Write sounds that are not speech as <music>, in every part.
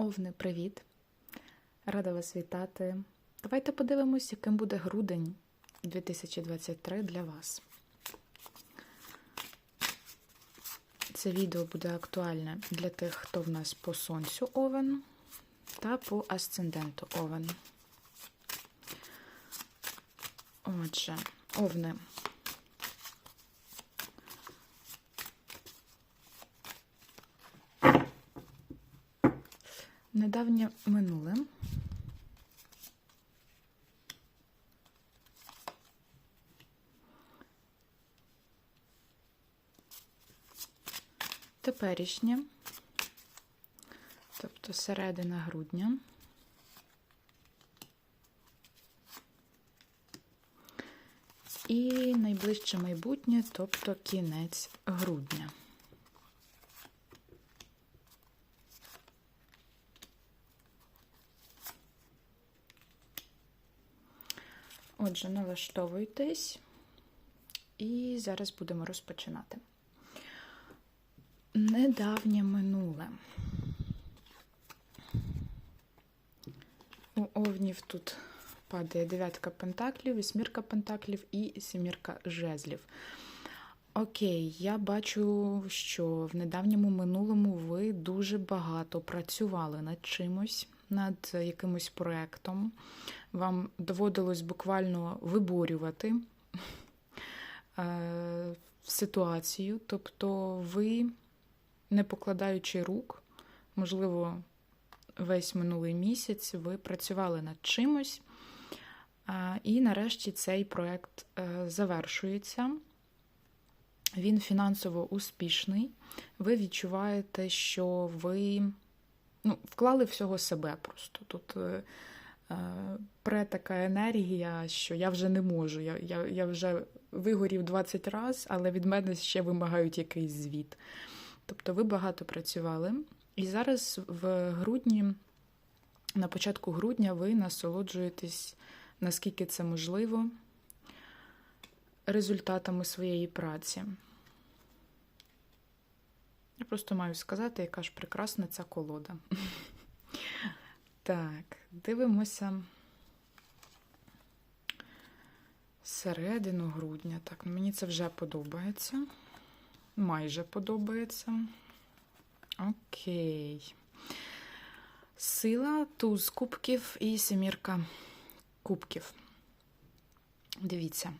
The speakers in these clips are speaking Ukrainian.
Овни, привіт! Рада вас вітати. Давайте подивимось, яким буде грудень 2023 для вас. Це відео буде актуальне для тих, хто в нас по сонцю овен та по асценденту овен. Отже, овни. Недавнє минуле. Теперішнє, тобто середина грудня. І найближче майбутнє, тобто кінець грудня. Отже, налаштовуйтесь, і зараз будемо розпочинати. Недавнє минуле. У овнів тут падає дев'ятка пентаклів, вісьмірка пентаклів і сімірка жезлів. Окей, я бачу, що в недавньому минулому ви дуже багато працювали над чимось, над якимось проєктом. Вам доводилось буквально виборювати е, ситуацію, тобто ви, не покладаючи рук, можливо, весь минулий місяць ви працювали над чимось, і нарешті цей проєкт е, завершується. Він фінансово успішний. Ви відчуваєте, що ви ну, вклали всього себе просто. Тут е, пре така енергія, що я вже не можу. Я я, я вже вигорів 20 разів, але від мене ще вимагають якийсь звіт. Тобто ви багато працювали. І зараз в грудні, на початку грудня, ви насолоджуєтесь, наскільки це можливо, результатами своєї праці. Просто маю сказати, яка ж прекрасна ця колода. <laughs> Так, дивимося середину грудня. Так, ну, мені це вже подобається. Майже подобається. Окей. Сила, туз кубків і семірка кубків. Дивіться.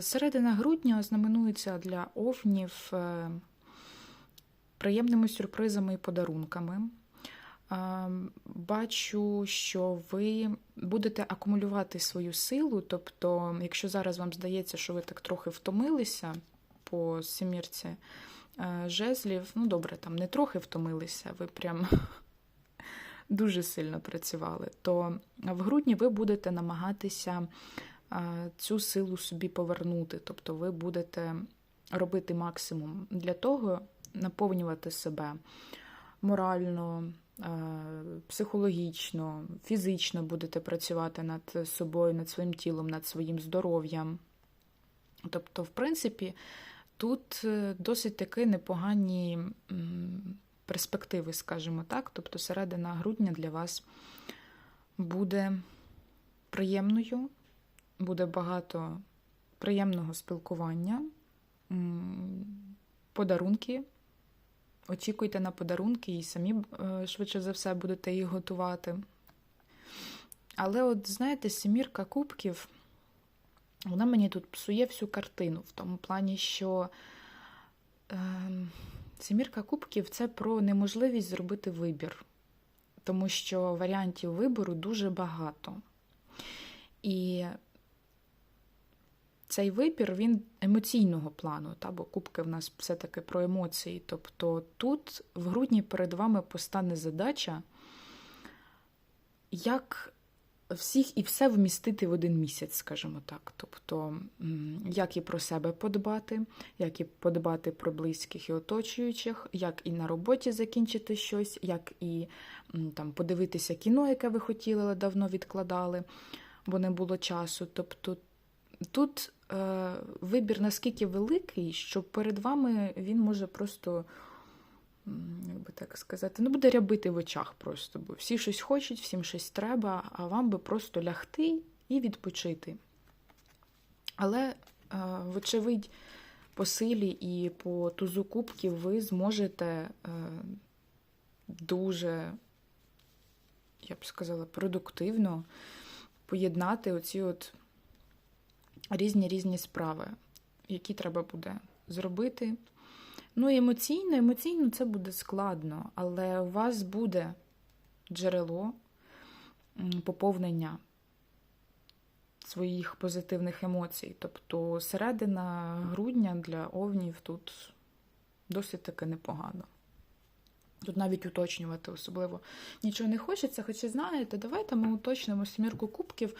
Середина грудня ознаменується для овнів приємними сюрпризами і подарунками. Бачу, що ви будете акумулювати свою силу. Тобто, якщо зараз вам здається, що ви так трохи втомилися по сімірці жезлів, ну добре, там не трохи втомилися, ви прям <laughs> дуже сильно працювали, то в грудні ви будете намагатися цю силу собі повернути. Тобто, ви будете робити максимум для того, наповнювати себе морально. Психологічно, фізично будете працювати над собою, над своїм тілом, над своїм здоров'ям. Тобто, в принципі, тут е, досить таки непогані перспективи, скажімо так. Тобто, середина грудня для вас буде приємною, буде багато приємного спілкування, подарунки. Очікуйте на подарунки і самі, е, швидше за все, будете їх готувати. Але, от, знаєте, семірка кубків, вона мені тут псує всю картину, в тому плані, що е, семірка кубків це про неможливість зробити вибір, тому що варіантів вибору дуже багато. І цей вибір він емоційного плану, та, бо кубки в нас все-таки про емоції. Тобто тут в грудні перед вами постане задача, як всіх і все вмістити в один місяць, скажімо так. Тобто, як і про себе подбати, як і подбати про близьких і оточуючих, як і на роботі закінчити щось, як і там подивитися кіно, яке ви хотіли, але давно відкладали, бо не було часу. Тобто тут е, вибір наскільки великий, що перед вами він може просто як би так сказати, ну буде рябити в очах просто, бо всі щось хочуть, всім щось треба, а вам би просто лягти і відпочити. Але, е, вочевидь, по силі і по тузу кубків ви зможете е, дуже, я б сказала, продуктивно поєднати оці от різні різні справи, які треба буде зробити. Ну, емоційно, емоційно це буде складно, але у вас буде джерело поповнення своїх позитивних емоцій. Тобто середина грудня для овнів тут досить таки непогано. Тут навіть уточнювати особливо нічого не хочеться, хоча знаєте, давайте ми уточнимо сімірку кубків.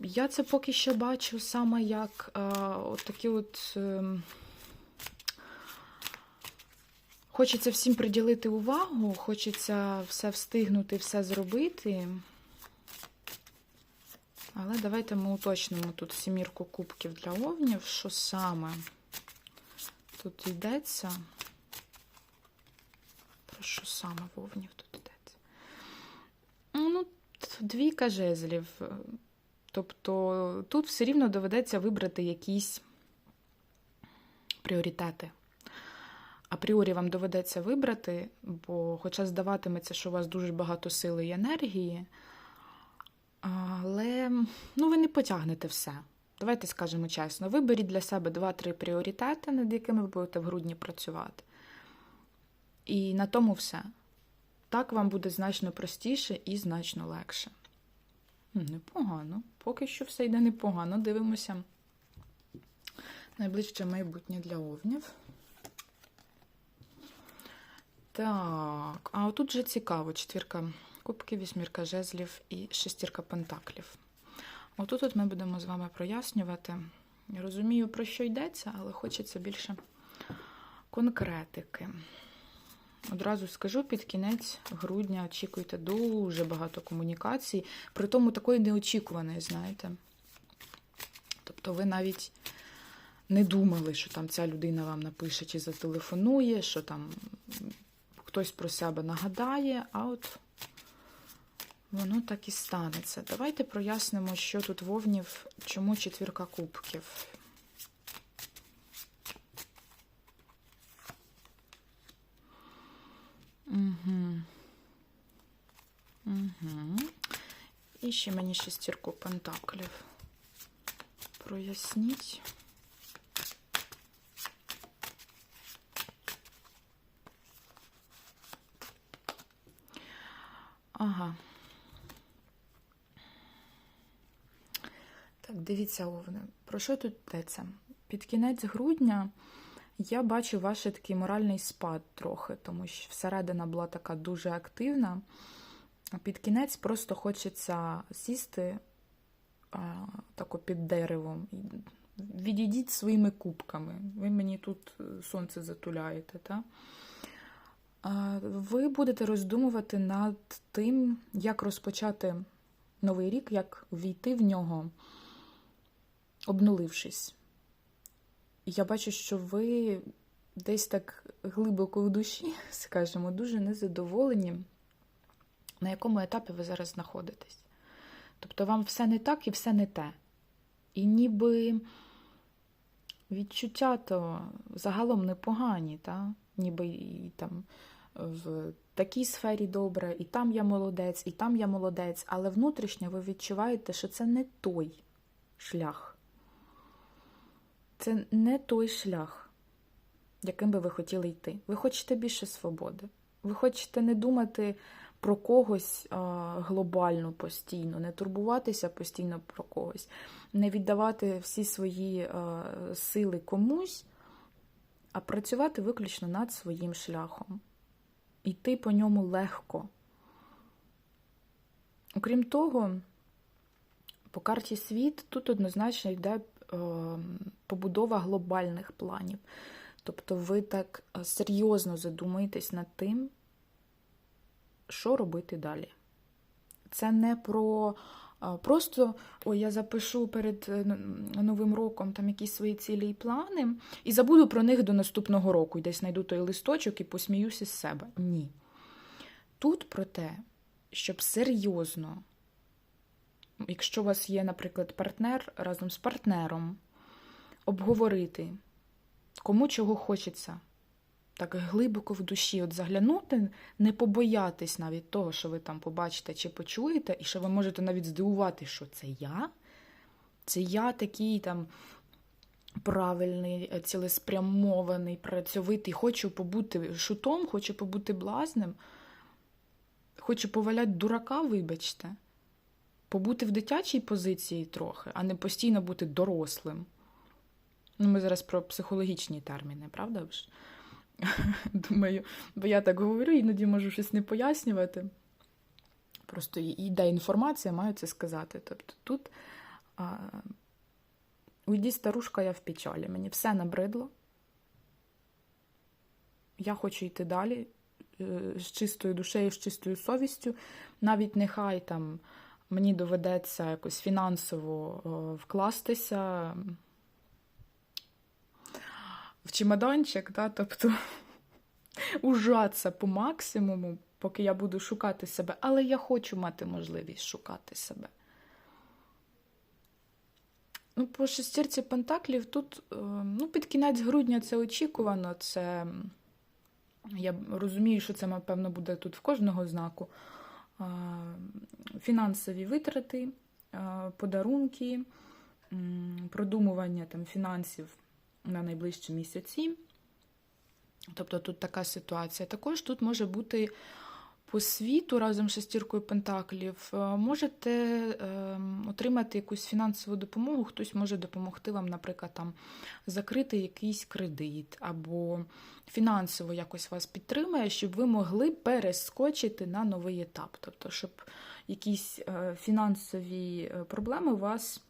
Я це поки що бачу саме як е, от такі от. ем, Хочеться всім приділити увагу, хочеться все встигнути, все зробити. Але давайте ми уточнимо тут сімірку кубків для овнів, що саме тут йдеться. Про що саме в овнів тут йдеться? Ну, двійка жезлів. Тобто тут все рівно доведеться вибрати якісь пріоритети. Апріорі вам доведеться вибрати, бо, хоча здаватиметься, що у вас дуже багато сили і енергії, але ну, ви не потягнете все. Давайте скажемо чесно, виберіть для себе 2-3 пріоритети, над якими ви будете в грудні працювати. І на тому все. Так вам буде значно простіше і значно легше. Непогано. Поки що все йде непогано. Дивимося. Найближче майбутнє для овнів. Так, а отут же цікаво: четвірка кубків, вісьмірка жезлів і шестірка пентаклів. Отут от ми будемо з вами прояснювати. Я розумію, про що йдеться, але хочеться більше конкретики. Одразу скажу, під кінець грудня очікуйте дуже багато комунікацій, при тому такої неочікуваної, знаєте. Тобто ви навіть не думали, що там ця людина вам напише чи зателефонує, що там хтось про себе нагадає, а от воно так і станеться. Давайте прояснимо, що тут вовнів, чому четвірка кубків. Угу. Угу. І ще мені шестірку пентаклів. Проясніть. Ага. Так, дивіться, Овне, про що тут йдеться? Під кінець грудня я бачу ваш такий моральний спад трохи, тому що всередина була така дуже активна. Під кінець просто хочеться сісти тако під деревом. Відійдіть своїми кубками. Ви мені тут е, сонце затуляєте. Та? Ви будете роздумувати над тим, як розпочати новий рік, як війти в нього, обнулившись. Я бачу, що ви десь так глибоко в душі, <laughs> скажімо, дуже незадоволені, на якому етапі ви зараз знаходитесь. Тобто вам все не так і все не те. І ніби відчуття то загалом непогані, та? ніби і там в такій сфері добре, і там я молодець, і там я молодець, але внутрішньо ви відчуваєте, що це не той шлях. Це не той шлях, яким би ви хотіли йти. Ви хочете більше свободи. Ви хочете не думати про когось а, глобально постійно, не турбуватися постійно про когось, не віддавати всі свої а, сили комусь, а працювати виключно над своїм шляхом. Йти по ньому легко. Окрім того, по карті світ тут однозначно йде побудова глобальних планів. Тобто ви так серйозно задумаєтесь над тим, що робити далі. Це не про просто ой, я запишу перед е, Новим роком там якісь свої цілі і плани, і забуду про них до наступного року. І десь знайду той листочок і посміюся з себе. Ні. Тут про те, щоб серйозно, якщо у вас є, наприклад, партнер разом з партнером, обговорити, кому чого хочеться. Так глибоко в душі, от заглянути, не побоятись навіть того, що ви там побачите чи почуєте, і що ви можете навіть здивувати, що це я, це я такий там правильний, е, цілеспрямований, працьовитий, хочу побути шутом, хочу побути блазнем, хочу поваляти дурака, вибачте, побути в дитячій позиції трохи, а не постійно бути дорослим. Ну, ми зараз про психологічні терміни, правда? ж? <laughs> Думаю, бо я так говорю, іноді можу щось не пояснювати. Просто йде інформація, маю це сказати. Тобто тут а, уйді старушка, я в печалі. Мені все набридло. Я хочу йти далі е, з чистою душею, з чистою совістю. Навіть нехай там мені доведеться якось фінансово е, вкластися в чемоданчик, да, тобто <laughs> ужатися по максимуму, поки я буду шукати себе, але я хочу мати можливість шукати себе. Ну, по шестірці Пентаклів тут е, ну, під кінець грудня це очікувано. Це я розумію, що це, напевно, буде тут в кожного знаку. Фінансові витрати, подарунки, продумування там, фінансів на найближчі місяці. Тобто тут така ситуація. Також тут може бути по світу разом з шестіркою пентаклів. е, Можете е, отримати якусь фінансову допомогу, хтось може допомогти вам, наприклад, там закрити якийсь кредит або фінансово якось вас підтримає, щоб ви могли перескочити на новий етап. Тобто, щоб якісь е, фінансові проблеми вас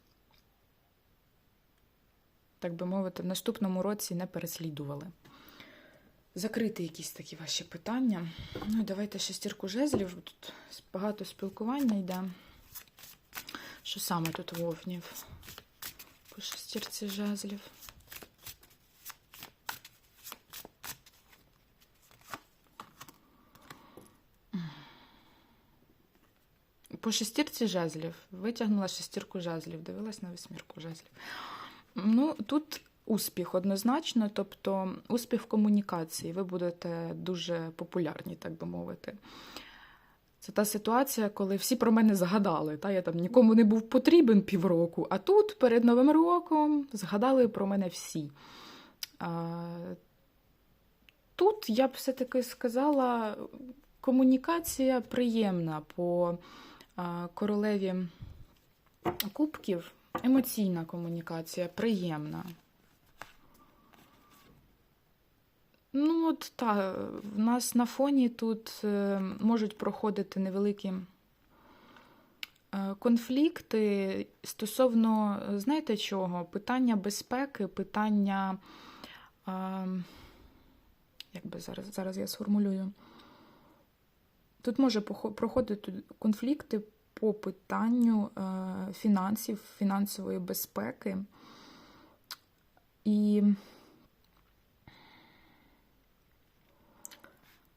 так би мовити, в наступному році не переслідували. Закрити якісь такі ваші питання. Ну, давайте шестірку жезлів. Тут багато спілкування йде. Що саме тут вовнів? По шестірці жезлів. По шестірці жезлів. Витягнула шестірку жезлів, дивилась на восьмірку жезлів. Ну, тут успіх однозначно, тобто успіх в комунікації. Ви будете дуже популярні, так би мовити. Це та ситуація, коли всі про мене згадали. Та? Я там нікому не був потрібен півроку, а тут перед Новим роком згадали про мене всі. А, Тут я б все-таки сказала, комунікація приємна по королеві кубків. Емоційна комунікація, приємна. Ну, от так, в нас на фоні тут е, можуть проходити невеликі е, конфлікти стосовно, е, знаєте чого? Питання безпеки, питання. Як би зараз, зараз я сформулюю. Тут може проходити конфлікти по питанню фінансів, фінансової безпеки. І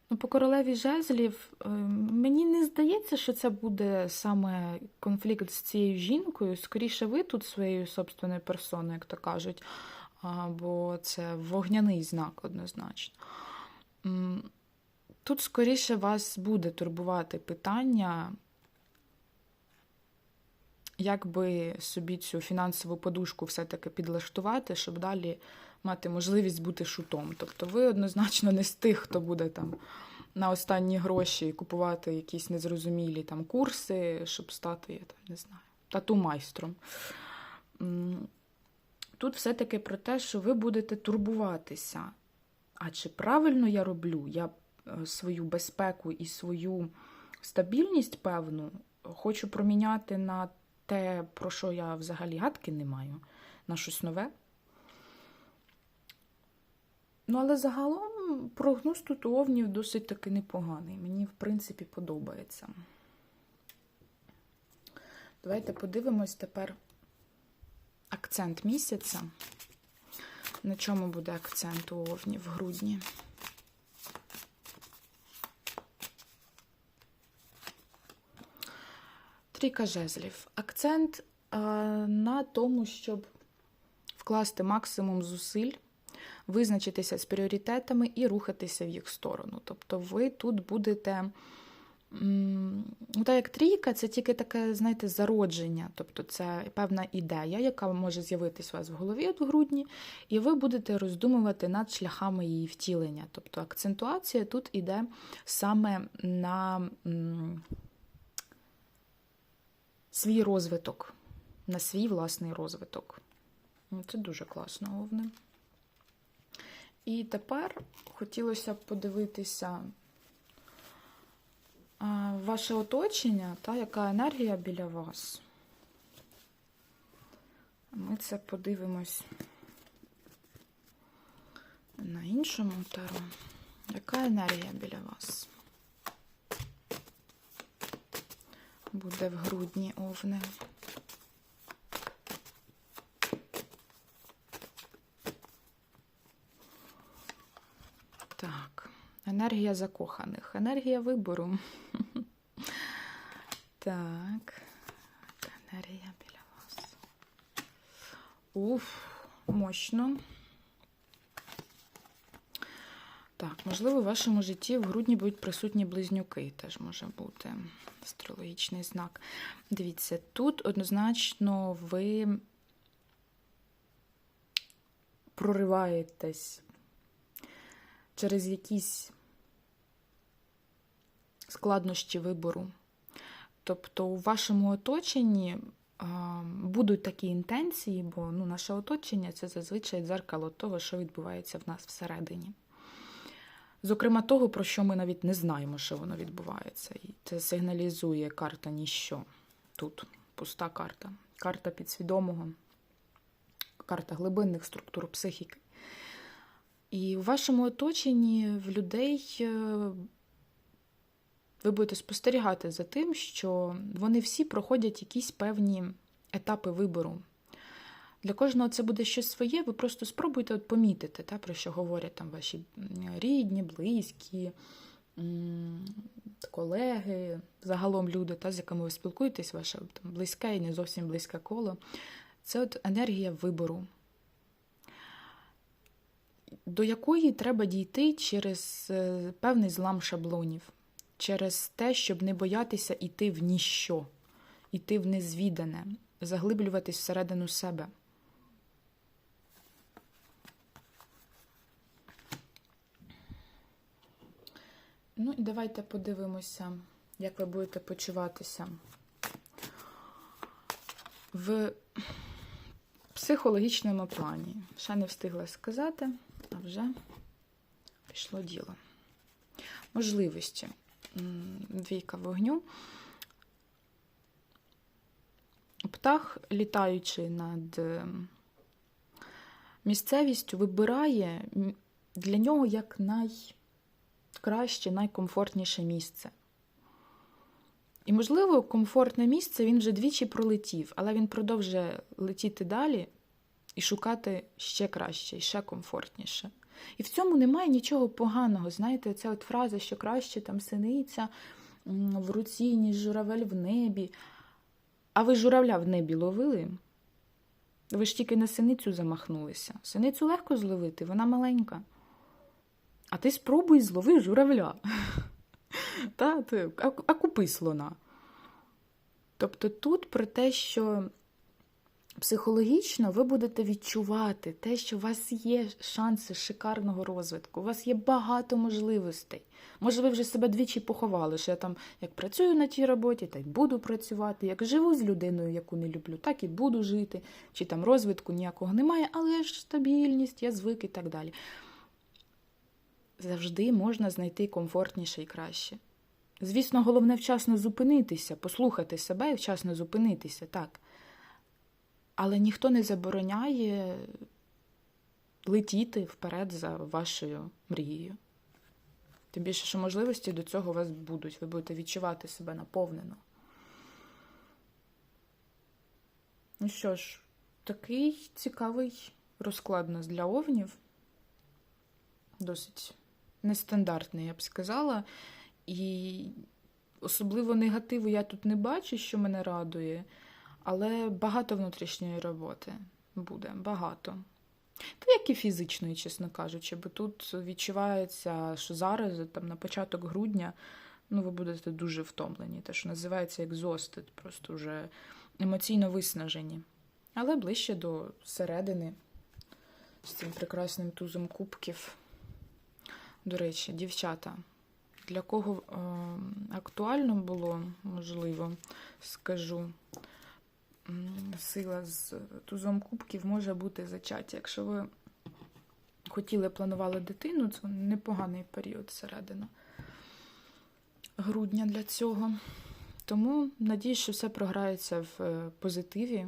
ну, по королеві жезлів е, мені не здається, що це буде саме конфлікт з цією жінкою. Скоріше, ви тут своєю собственною персоною, як то кажуть, бо це вогняний знак однозначно. Тут скоріше вас буде турбувати питання як би собі цю фінансову подушку все-таки підлаштувати, щоб далі мати можливість бути шутом. Тобто ви однозначно не з тих, хто буде там на останні гроші купувати якісь незрозумілі там курси, щоб стати, я там не знаю, тату-майстром. Тут все-таки про те, що ви будете турбуватися. А чи правильно я роблю? Я е, свою безпеку і свою стабільність певну хочу проміняти на те, про що я взагалі гадки не маю, на щось нове. Ну, але загалом прогноз тут у овнів досить таки непоганий. Мені, в принципі, подобається. Давайте подивимось тепер акцент місяця. На чому буде акцент у Овні в грудні? Трійка жезлів. Акцент а, на тому, щоб вкласти максимум зусиль, визначитися з пріоритетами і рухатися в їх сторону. Тобто ви тут будете. Ну, так як трійка, це тільки таке, знаєте, зародження, тобто це певна ідея, яка може з'явитись у вас в голові в грудні, і ви будете роздумувати над шляхами її втілення. Тобто акцентуація тут іде саме на м, свій розвиток, на свій власний розвиток. Ну, Це дуже класно, Овни. І тепер хотілося б подивитися ваше оточення, та яка енергія біля вас. Ми це подивимось на іншому таро. Яка енергія біля вас? Буде в грудні овни. Так, енергія закоханих, енергія вибору. <laughs> Так, енергія біля вас. Уф, мощно. Так, можливо, в вашому житті в грудні будуть присутні близнюки, теж може бути астрологічний знак. Дивіться, тут однозначно ви прориваєтесь через якісь складнощі вибору. Тобто у вашому оточенні будуть такі інтенції, бо ну, наше оточення це зазвичай дзеркало того, що відбувається в нас всередині. Зокрема, того, про що ми навіть не знаємо, що воно відбувається. І це сигналізує карта ніщо. Тут пуста карта. Карта підсвідомого, карта глибинних структур психіки. І в вашому оточенні в людей е, ви будете спостерігати за тим, що вони всі проходять якісь певні етапи вибору. Для кожного це буде щось своє, ви просто спробуйте от помітити, та, про що говорять там ваші рідні, близькі, колеги, загалом люди, та, з якими ви спілкуєтесь, ваше там, близьке і не зовсім близьке коло. Це от енергія вибору, до якої треба дійти через е, певний злам шаблонів через те, щоб не боятися йти в ніщо, йти в незвідане, заглиблюватись всередину себе. Ну і давайте подивимося, як ви будете почуватися в психологічному плані. Ще не встигла сказати, а вже пішло діло. Можливості двійка вогню. Птах, літаючи над місцевістю, вибирає для нього як найкраще, найкомфортніше місце. І, можливо, комфортне місце він вже двічі пролетів, але він продовжує летіти далі і шукати ще краще, і ще комфортніше. І в цьому немає нічого поганого. Знаєте, ця от фраза, що краще там синиця в руці, ніж журавель в небі. А ви журавля в небі ловили? Ви ж тільки на синицю замахнулися. Синицю легко зловити, вона маленька. А ти спробуй злови журавля. <laughs> Та, ти, а, а купи слона. Тобто тут про те, що Психологічно ви будете відчувати те, що у вас є шанси шикарного розвитку, у вас є багато можливостей. Може, ви вже себе двічі поховали, що я там як працюю на тій роботі, так буду працювати, як живу з людиною, яку не люблю, так і буду жити, чи там розвитку ніякого немає, але ж стабільність, я звик і так далі. Завжди можна знайти комфортніше і краще. Звісно, головне вчасно зупинитися, послухати себе і вчасно зупинитися, так. Але ніхто не забороняє летіти вперед за вашою мрією. Тим більше, що можливості до цього у вас будуть, ви будете відчувати себе наповнено. Ну що ж, такий цікавий розклад у нас для овнів. Досить нестандартний, я б сказала. І особливо негативу я тут не бачу, що мене радує, але багато внутрішньої роботи буде, багато. Та як і фізичної, чесно кажучи, бо тут відчувається, що зараз, там на початок грудня, ну, ви будете дуже втомлені. Те, що називається екзостит, просто вже емоційно виснажені. Але ближче до середини з цим прекрасним тузом кубків. До речі, дівчата, для кого е, актуально було, можливо, скажу, сила з тузом кубків може бути зачаття. Якщо ви хотіли, планували дитину, це непоганий період середина грудня для цього. Тому надіюсь, що все програється в е, позитиві.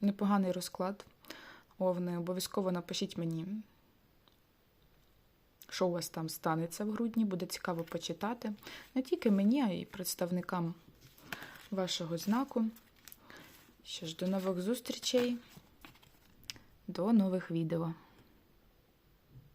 Непоганий розклад. Овни, обов'язково напишіть мені, що у вас там станеться в грудні. Буде цікаво почитати. Не тільки мені, а й представникам вашого знаку. Що ж, до нових зустрічей, до нових відео.